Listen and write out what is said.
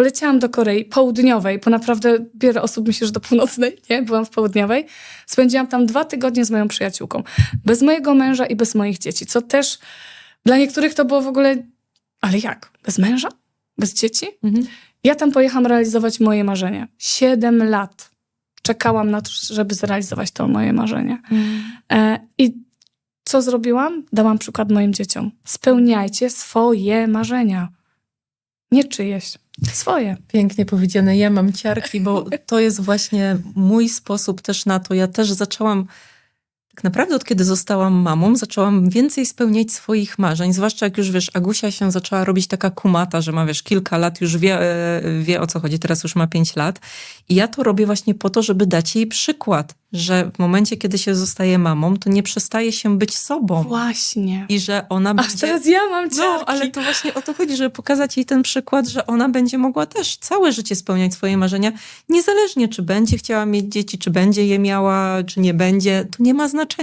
poleciałam do Korei Południowej, bo naprawdę wiele osób myśli, że do północnej, nie? Byłam w Południowej. Spędziłam tam dwa tygodnie z moją przyjaciółką. Bez mojego męża i bez moich dzieci, co też dla niektórych to było w ogóle... Ale jak? Bez męża? Bez dzieci? Mhm. Ja tam pojechałam realizować moje marzenie. Siedem lat czekałam na to, żeby zrealizować to moje marzenie. E, I co zrobiłam? Dałam przykład moim dzieciom. Spełniajcie swoje marzenia. Nie czyjeś, swoje. Pięknie powiedziane. Ja mam ciarki, bo to jest właśnie mój sposób też na to. Ja też zaczęłam, tak naprawdę od kiedy zostałam mamą, zaczęłam więcej spełniać swoich marzeń. Zwłaszcza jak już wiesz, Agusia się zaczęła robić taka kumata, że ma wiesz, kilka lat, już wie, e, wie o co chodzi, teraz już ma pięć lat. I ja to robię właśnie po to, żeby dać jej przykład, że w momencie, kiedy się zostaje mamą, to nie przestaje się być sobą. Właśnie. I że ona będzie... teraz ja mam ciarki. No, ale to właśnie o to chodzi, żeby pokazać jej ten przykład, że ona będzie mogła też całe życie spełniać swoje marzenia, niezależnie czy będzie chciała mieć dzieci, czy będzie je miała, czy nie będzie, to nie ma znaczenia.